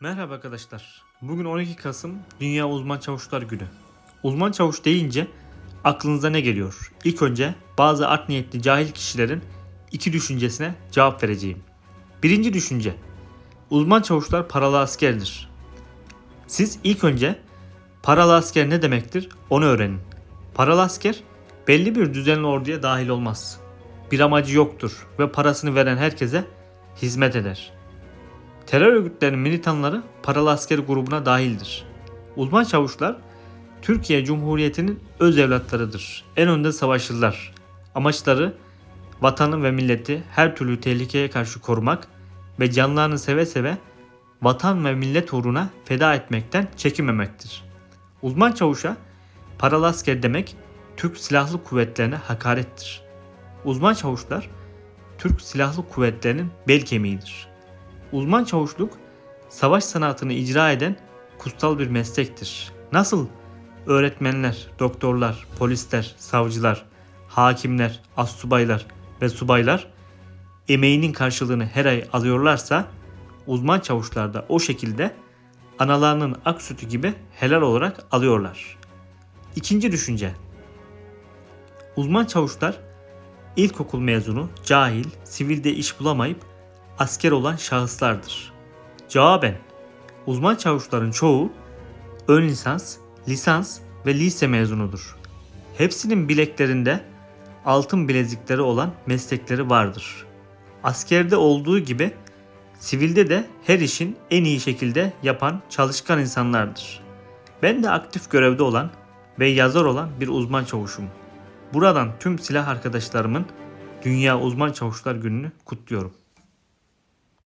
Merhaba arkadaşlar. Bugün 12 Kasım Dünya Uzman Çavuşlar Günü. Uzman çavuş deyince aklınıza ne geliyor? İlk önce bazı art niyetli cahil kişilerin iki düşüncesine cevap vereceğim. Birinci düşünce. Uzman çavuşlar paralı askerdir. Siz ilk önce paralı asker ne demektir onu öğrenin. Paralı asker belli bir düzenli orduya dahil olmaz. Bir amacı yoktur ve parasını veren herkese hizmet eder. Terör örgütlerinin militanları paralı asker grubuna dahildir. Uzman çavuşlar Türkiye Cumhuriyeti'nin öz evlatlarıdır. En önde savaşırlar. Amaçları vatanı ve milleti her türlü tehlikeye karşı korumak ve canlarını seve seve vatan ve millet uğruna feda etmekten çekinmemektir. Uzman çavuşa paralı asker demek Türk Silahlı Kuvvetlerine hakarettir. Uzman çavuşlar Türk Silahlı Kuvvetleri'nin bel kemiğidir. Uzman çavuşluk savaş sanatını icra eden kutsal bir meslektir. Nasıl öğretmenler, doktorlar, polisler, savcılar, hakimler, astsubaylar ve subaylar emeğinin karşılığını her ay alıyorlarsa uzman çavuşlar da o şekilde analarının ak sütü gibi helal olarak alıyorlar. İkinci düşünce. Uzman çavuşlar ilkokul mezunu, cahil, sivilde iş bulamayıp asker olan şahıslardır. Cevaben, uzman çavuşların çoğu ön lisans, lisans ve lise mezunudur. Hepsinin bileklerinde altın bilezikleri olan meslekleri vardır. Askerde olduğu gibi sivilde de her işin en iyi şekilde yapan çalışkan insanlardır. Ben de aktif görevde olan ve yazar olan bir uzman çavuşum. Buradan tüm silah arkadaşlarımın Dünya Uzman Çavuşlar Günü'nü kutluyorum.